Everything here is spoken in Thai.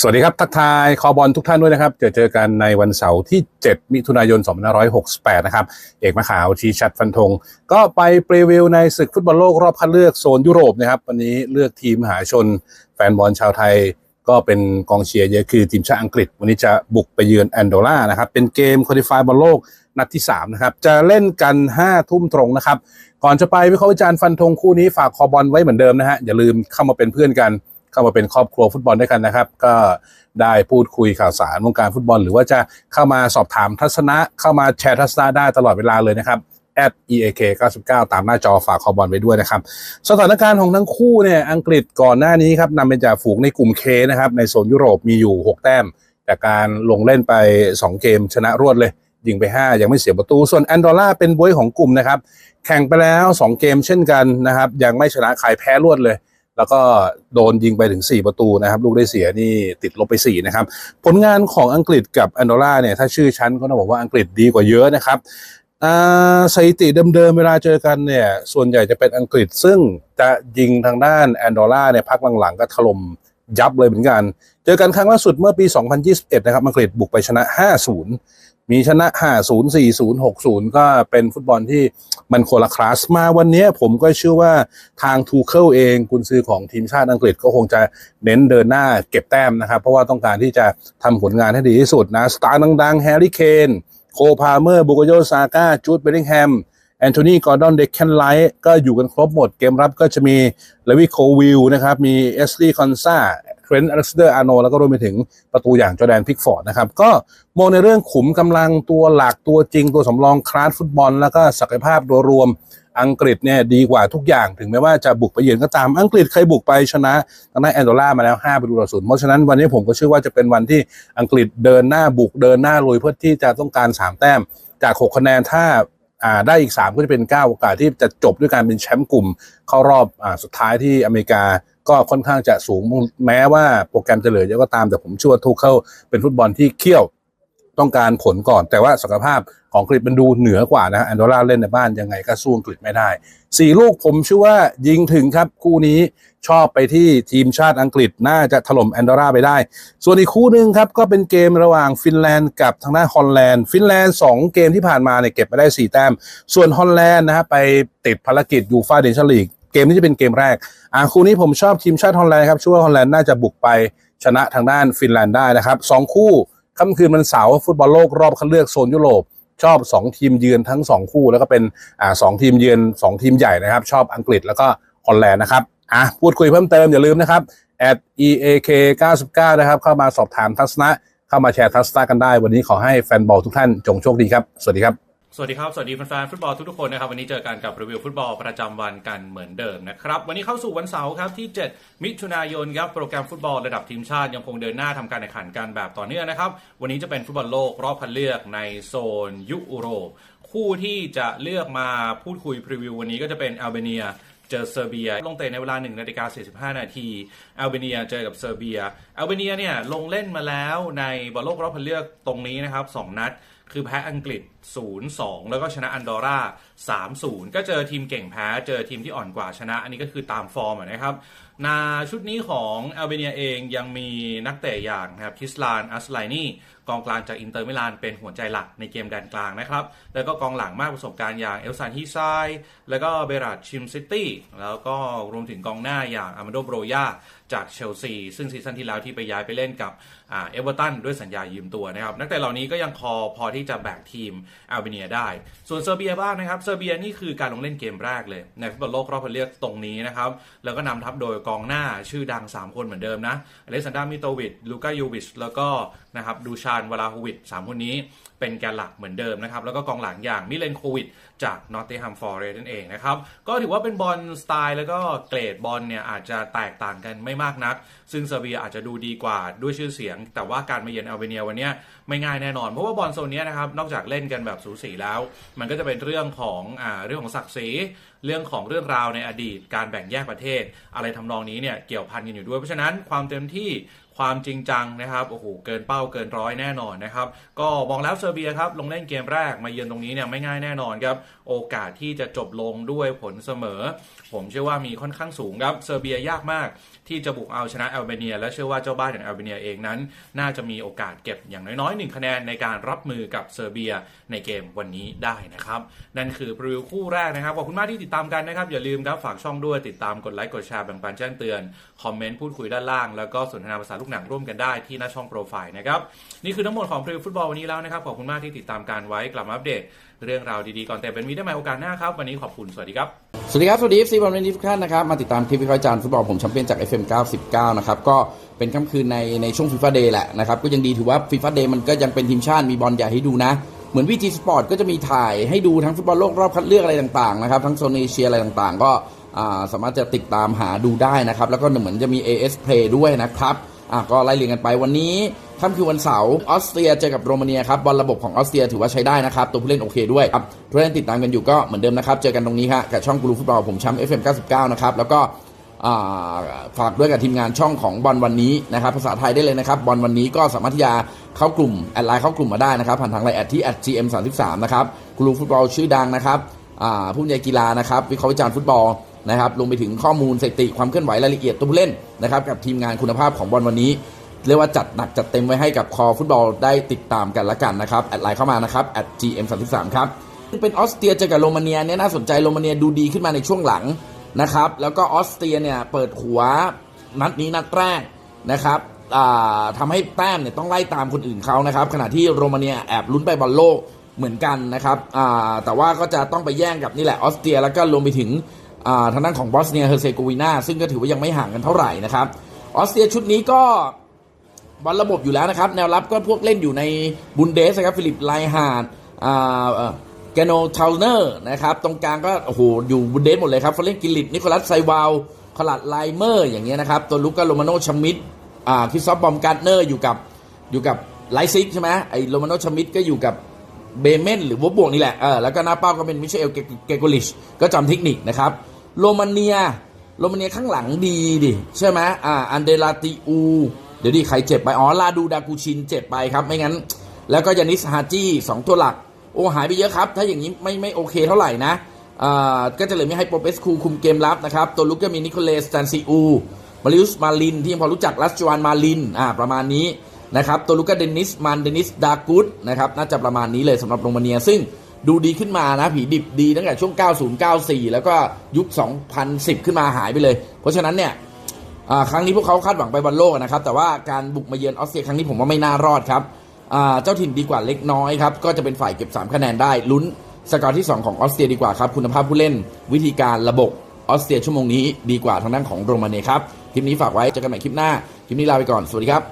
สวัสดีครับ ทักทายคอบอลทุกท่านด้วยนะครับ เจอเจอกันในวันเสาร์ที่ 7 มิถุนายน 2568 นะครับ เอกมะขาวชีชัดฟันธง ก็ไปปรีวิวในศึกฟุตบอลโลกรอบคัดเลือกโซนยุโรปนะครับ วันนี้เลือกทีมมหาชน แฟนบอลชาวไทย ก็เป็นกองเชียร์เยอะคือทีมชาติอังกฤษ วันนี้จะบุกไปเยือนแอนโดรานะครับ เป็นเกมคุริฟายบอลโลกนัดที่3นะครับ จะเล่นกัน 5 ทุ่มตรงนะครับ ก่อนจะไปวิเคราะห์วิจารณ์ฟันธงคู่นี้ฝากคอบอลไว้เหมือนเดิมนะฮะ อย่าลืมเข้ามาเป็นเพื่อนกัน เข้ามาเป็นครอบครัวฟุตบอลด้วยกันนะครับ ก็ได้พูดคุยข่าวสารวงการฟุตบอล หรือว่าจะเข้ามาสอบถามทัศนะ เข้ามาแชร์ทัศนะได้ตลอดเวลาเลยนะครับ at eak 99 ตามหน้าจอฝากคอบอลไว้ด้วยนะครับ สถานการณ์ของทั้งคู่เนี่ยอังกฤษก่อนหน้านี้ครับนำเป็นจ่าฝูงในกลุ่ม K นะครับ ในโซนยุโรปมีอยู่ 6 แต้ม แต่การลงเล่นไป 2 เกมชนะรวดเลย ยิงไป 5 ยังไม่เสียประตู ส่วนแอนดอร่าเป็นบวยของกลุ่มนะครับ แข่งไปแล้ว 2 เกมเช่นกันนะครับ ยังไม่ชนะใครแพ้รวดเลย แล้วก็โดนยิงไปถึง 4 ประตูนะครับ ลูกได้เสียนี่ติดลบไป 4 นะครับ ผลงานของอังกฤษกับแอนโดร่าเนี่ย ถ้าชื่อชั้นก็ต้องบอกว่าอังกฤษดีกว่าเยอะนะครับสถิติเดิมๆเวลาเจอกันเนี่ย ส่วนใหญ่จะเป็นอังกฤษ ซึ่งจะยิงทางด้านแอนโดร่าเนี่ยพักหลังๆก็ถล่มยับเลยเหมือนกัน เจอกันครั้งล่าสุดเมื่อปี 2021 นะครับอังกฤษบุกไปชนะ 5-0 มีชนะ5-0 4-0 6-0ก็เป็นฟุตบอลที่มันโคนละคลาสมาวันนี้ผมก็เชื่อว่าทางทูเคิลเองกุนซือของทีมชาติอังกฤษก็คงจะเน้นเดินหน้าเก็บแต้มนะครับ เพราะว่าต้องการที่จะทำผลงานให้ดีที่สุดนะ สตาร์ดังๆแฮร์รี่เคนโคพาเมอร์บุกโยซาก้าจูดเบลลิงแฮมแอนโทนีกอร์ดอนเดคแคนไลท์ก็อยู่กันครบหมดเกมรับก็จะมีเลวิโควิลนะครับ มีเอสลีย์คอนซา เทรนต์อเล็กซานเดอร์อาร์โนแล้วก็รวมไปถึงประตูอย่างจอแดนพิกฟอร์ดนะครับก็มองในเรื่องขุมกำลังตัวหลักตัวจริง ตัวสำรองคลาสฟุตบอล แล้วก็ศักยภาพโดยรวมอังกฤษเนี่ยดีกว่าทุกอย่างถึงแม้ว่าจะบุกไปเยือนก็ตามอังกฤษเคยบุกไปชนะทางด้านแอนโดรามาแล้ว5ประตูต่อศูนย์เพราะฉะนั้นวันนี้ผมก็เชื่อว่าจะเป็นวันที่อังกฤษเดินหน้าบุกเดินหน้าลุยเพื่อที่จะต้องการสามแต้มจาก 6 คะแนนถ้าอ่าได้อีก 3 ก็จะเป็น 9 โอกาสที่จะจบด้วยการเป็นแชมป์กลุ่มเข้ารอบอ่าสุดท้ายที่อเมริกา ก็ค่อนข้างจะสูงแม้ว่าโปรแกรมจะเหลือเยอะก็ตามแต่ผมเชื่อว่าทุกเข้าเป็นฟุตบอลที่เขี้ยวต้องการผลก่อน แต่ว่าศักยภาพของอังกฤษมันดูเหนือกว่านะแอนโดราเล่นในบ้านยังไงก็สู้อังกฤษไม่ได้สี่ลูกผมเชื่อว่ายิงถึงครับ คู่นี้ชอบไปที่ทีมชาติอังกฤษน่าจะถล่มแอนโดราไปได้ ส่วนอีกคู่หนึ่งครับ ก็เป็นเกมระหว่างฟินแลนด์กับทางด้านฮอลแลนด์ฟินแลนด์2เกมที่ผ่านมาเนี่ยเก็บมาได้ 4 แต้ม ส่วนฮอลแลนด์นะฮะไปติดภารกิจยูฟาเดนชั่นลีก กมนี้จะเป็นเกมแรก อ่าคู่นี้ผมชอบทีมชาติฮอลแลนด์ครับชื่อว่าฮอลแลนด์น่าจะบุกไปชนะทางด้านฟินแลนด์ได้นะครับสองคู่ค่ำคืนวันเสาร์ฟุตบอลโลกรอบคัดเลือกโซนยุโรปชอบ 2 ทีมเยือนทั้ง 2 คู่ แล้วก็เป็นอ่าสองทีมเยือน 2 ทีมใหญ่นะครับ ชอบอังกฤษแล้วก็ฮอลแลนด์นะครับอะพูดคุยเพิ่มเติมอย่าลืมนะครับ at eak 99นะครับ เข้ามาสอบถามทัศนะ เข้ามาแชร์ทัศนะกันได้ วันนี้ขอให้แฟนบอลทุกท่านจงโชคดีครับ สวัสดีครับ สวัสดีครับ สวัสดีแฟนๆฟุตบอลทุกๆคนนะครับ วันนี้เจอกันกับรีวิวฟุตบอลประจำวันกันเหมือนเดิมนะครับ วันนี้เข้าสู่วันเสาร์ครับที่ 7 มิถุนายนครับโปรแกรมฟุตบอลระดับทีมชาติยังคงเดินหน้าทำการแข่งขันกันแบบต่อเนื่องนะครับ วันนี้จะเป็นฟุตบอลโลกรอบคัดเลือกในโซนยุโรป คู่ที่จะเลือกมาพูดคุยพรีวิววันนี้ก็จะเป็นอัลเบเนียเจอเซอร์เบีย ลงเตะในเวลา1นาฬิกา45 นาทีอัลเบเนียเจอกับเซอร์เบียอัลเบเนียเนี่ยลงเล่นมาแล้วในบอลโลกรอบคัดเลือกตรงนี้นะครับ2นัด คือแพ้อังกฤษ 0-2 แล้วก็ชนะอันดอร่า3-0 ก็เจอทีมเก่งแพ้ เจอทีมที่อ่อนกว่าชนะ อันนี้ก็คือตามฟอร์มนะครับ นาชุดนี้ของอัลเบเนียเองยังมีนักเตะอย่างนะครับคิสลานอัสไลนี่กองกลางจากอินเตอร์มิลานเป็นหัวใจหลักในเกมแดนกลางนะครับ แล้วก็กองหลังมากประสบการณ์อย่างเอลซานฮิซายแล้วก็เบราดชิมซิตี้แล้วก็รวมถึงกองหน้าอย่างอามาโดโบรยาจากเชลซีซึ่งซีซั่นที่แล้วที่ไปย้ายไปเล่นกับเอเวอร์ตันด้วยสัญญายืมตัวนะครับ นักเตะเหล่านี้ก็ยังพอพอที่จะแบกทีมอัลเบเนียได้ ส่วนเซอร์เบียบ้างนะครับเซอร์เบียนี่คือการลงเล่นเกมแรกเลยในฟุตบอลโลกรอบคัดเลือกตรงนี้นะครับแล้วก็นำทัพโดยกองหน้าชื่อดัง 3 คนเหมือนเดิมนะอเล็กซานดรามิโตวิชลูกายูวิชแล้วก็นะครับดูชานวลาฮูวิชสามคนนี้เป็นแกนหลักเหมือนเดิมนะครับแล้วก็กองหลังอย่างมิเลนโควิดจากนอตติงแฮมฟอร์เรสนั่นเองนะครับก็ถือว่าเป็นบอลสไตล์แล้วก็เกรดบอลเนี่ยอาจจะแตกต่างกันไม่มากนัก ซึ่งเซอร์เบียอาจจะดูดีกว่าด้วยชื่อเสียง แต่ว่าการมาเยือนอัลเบเนียวันนี้ไม่ง่ายแน่นอน เพราะว่าบอลโซนนี้นะครับนอกจากเล่นกันแบบสูสีแล้ว มันก็จะเป็นเรื่องของอ่าเรื่องของศักดิ์ศรีเรื่องของเรื่องราวในอดีต การแบ่งแยกประเทศ อะไรทำนองนี้เนี่ยเกี่ยวพันกันอยู่ด้วย เพราะฉะนั้นความเต็มที่ความจริงจังนะครับโอ้โหเกินเป้าเกินร้อยแน่นอนนะครับก็มองแล้วเซอร์เบียครับลงเล่นเกมแรกมาเยือนตรงนี้เนี่ยไม่ง่ายแน่นอนครับ โอกาสที่จะจบลงด้วยผลเสมอ ผมเชื่อว่ามีค่อนข้างสูงครับเซอร์เบียยากมากที่จะบุกเอาชนะแอลเบเนีย และเชื่อว่าเจ้าบ้านอย่างแอลเบเนียเองนั้น น่าจะมีโอกาสเก็บอย่างน้อยๆหนึ่งคะแนนในการรับมือกับเซอร์เบียในเกมวันนี้ได้นะครับ นั่นคือพรีวิวคู่แรกนะครับขอบคุณมากที่ติดตามกันนะครับ อย่าลืมครับฝากช่องด้วยติดตามกดไลค์กดแชร์แบ่งปันแจ้งเตือน คอมเมนต์พูดคุยด้านล่าง แล้วก็สนทนาภาษาลูกหนังร่วมกันได้ที่หน้าช่องโปรไฟล์นะครับนี่คือทั้งหมดของพรีวิวฟุตบอลวันนี้แล้วนะครับขอบคุณมากที่ติดตามการไว้กลับมาอัปเดต เรื่องราวดีๆก่อนแต่เป็นมีได้ใหม่โอกาสหน้าครับ วันนี้ขอบคุณสวัสดีครับสวัสดีครับ สวัสดีซีบอลเลนทุกท่านนะครับ มาติดตามคลิปวิเคราะห์จานฟุตบอลผมแชมเปี้ยนจาก FM 99 นะครับ ก็เป็นค่ำคืนในในช่วงฟีฟ่าเดย์แหละนะครับ ก็ยังดีถือว่าฟีฟ่าเดย์มันก็ยังเป็นทีมชาติมีบอลใหญ่ให้ดูนะ เหมือนวีจีสปอร์ตก็จะมีถ่ายให้ดูทั้งฟุตบอลโลกรอบคัดเลือกอะไรต่างๆนะครับทั้งโซนเอเชียอะไรต่างๆ ก็สามารถจะติดตามหาดูได้นะครับแล้วก็เหมือนจะมี AS Play ด้วยนะครับก็ไล่เรียงกันไปวันนี้ ค่ำคืนวันเสาร์ออสเตรียเจอกับโรมาเนียครับบอลระบบของออสเตรียถือว่าใช้ได้นะครับตัวผู้เล่นโอเคด้วยครับทุกท่นติดตามกันอยู่ก็เหมือนเดิมนะครับเจอกันตรงนี้ครับกับช่องกูรูฟุตบอลผมแชมป์ FM 99นะครับแล้วก็ฝากด้วยกับทีมงานช่องของบอลวันนี้นะครับภาษาไทยได้เลยนะครับบอลวันนี้ก็สามารถที่จะเข้ากลุ่มแอดไลน์เข้ากลุ่มมาได้นะครับผ่านทางไลน์แอดที่ @gm 3 3 นะครับกูรูฟุตบอลชื่อดังนะครับผู้บรรยายกีฬานะครับวิเคราะห์วิจารณ์ฟุตบอลนะครับรวมไปถึงข้อมูลสถิติความเคลื่อนไหวรายละเอียดตัวผู้เล่นนะครับกับทีมงานคุณภาพของบอลวันนี้ เรียกว่าจัดหนักจัดเต็มไว้ให้กับคอฟุตบอลได้ติดตามกันละกันนะครับ แอดไลน์เข้ามานะครับ at gm 3 3 ครับเป็นออสเตรียเจอกับโรมาเนียเนี่ยน่าสนใจโรมาเนียดูดีขึ้นมาในช่วงหลังนะครับ แล้วก็ออสเตรียเนี่ยเปิดหัวนัดนี้นัดแรกนะครับอ่าทำให้แต้มเนี่ยต้องไล่ตามคนอื่นเขานะครับ ขณะที่โรมาเนียแอบลุ้นไปบอลโลกเหมือนกันนะครับแต่ว่าก็จะต้องไปแย่งกับนี่แหละออสเตรีย แล้วก็รวมไปถึงอ่าทางด้านของบอสเนียเฮอร์เซโกวีนาซึ่งก็ถือว่ายังไม่ห่างกันเท่าไหร่นะครับออสเตรียชุดนี้ก็ บอลระบบอยู่แล้วนะครับ แนวรับก็พวกเล่นอยู่ในบุนเดสนะครับ ฟิลิปไลฮาร์ดอ่าแกโนทาวเนอร์นะครับ ตรงกลางก็โอ้โหอยู่บุนเดสหมดเลยครับฟเล่นกิลิตนิโคลัสไซวาลคลัดไลเมอร์อย่างเงี้ยนะครับ ตัวลุกก็โรมาโนชมิดอ่าคิสซอฟบอมการ์เนอร์อยู่กับอยู่กับไลซิกใช่ไหมไอโรมาโนชมิดก็อยู่กับเบเมนหรือวบวกนี่แหละเออแล้วก็หน้าเป้าก็เป็นมิเชลเกโกลิชก็จำเทคนิคนะครับโรมาเนียโรมาเนียข้างหลังดีดิใช่ไหมอ่าอันเดลาติอู เดี๋ยวดิใครเจ็บไป อ๋อ ลาดูดากูชินเจ็บไปครับ ไม่งั้น แล้วก็ยานิสฮาจี้สองตัวหลัก โอ้ หายไปเยอะครับ ถ้าอย่างนี้ไม่ไม่โอเคเท่าไหร่นะอ่าก็จะเหลือมีไฮโปรเปสคูคุมเกมรับนะครับ ตัวลุกก็มีนิโคเลสตันซีอู มาริอุส มาลิน ที่ยังพอรู้จักลัสจวานมาลิน อ่า ประมาณนี้นะครับ ตัวลุกก็เดนิส มัน เดนิส ดากุดนะครับ น่าจะประมาณนี้เลยสำหรับโรมาเนีย ซึ่งดูดีขึ้นมานะ ผีดิบดีตั้งแต่ช่วง 90 94 แล้วก็ยุค 2010 ขึ้นมาหายไปเลย เพราะฉะนั้นเนี่ย อ่าครั้งนี้พวกเขาคาดหวังไปบอลโลกนะครับ แต่ว่าการบุกมาเยือนออสเตรียครั้งนี้ผมว่าไม่น่ารอดครับอ่าเจ้าถิ่นดีกว่าเล็กน้อยครับ ก็จะเป็นฝ่ายเก็บ 3 คะแนนได้ ลุ้นสกอร์ที่ 2 ของออสเตรียดีกว่าครับ คุณภาพผู้เล่น วิธีการระบบออสเตรียชั่วโมงนี้ดีกว่าทางด้านของโรมาเน่ครับ คลิปนี้ฝากไว้เจอกันใหม่คลิปหน้า คลิปนี้ลาไปก่อน สวัสดีครับ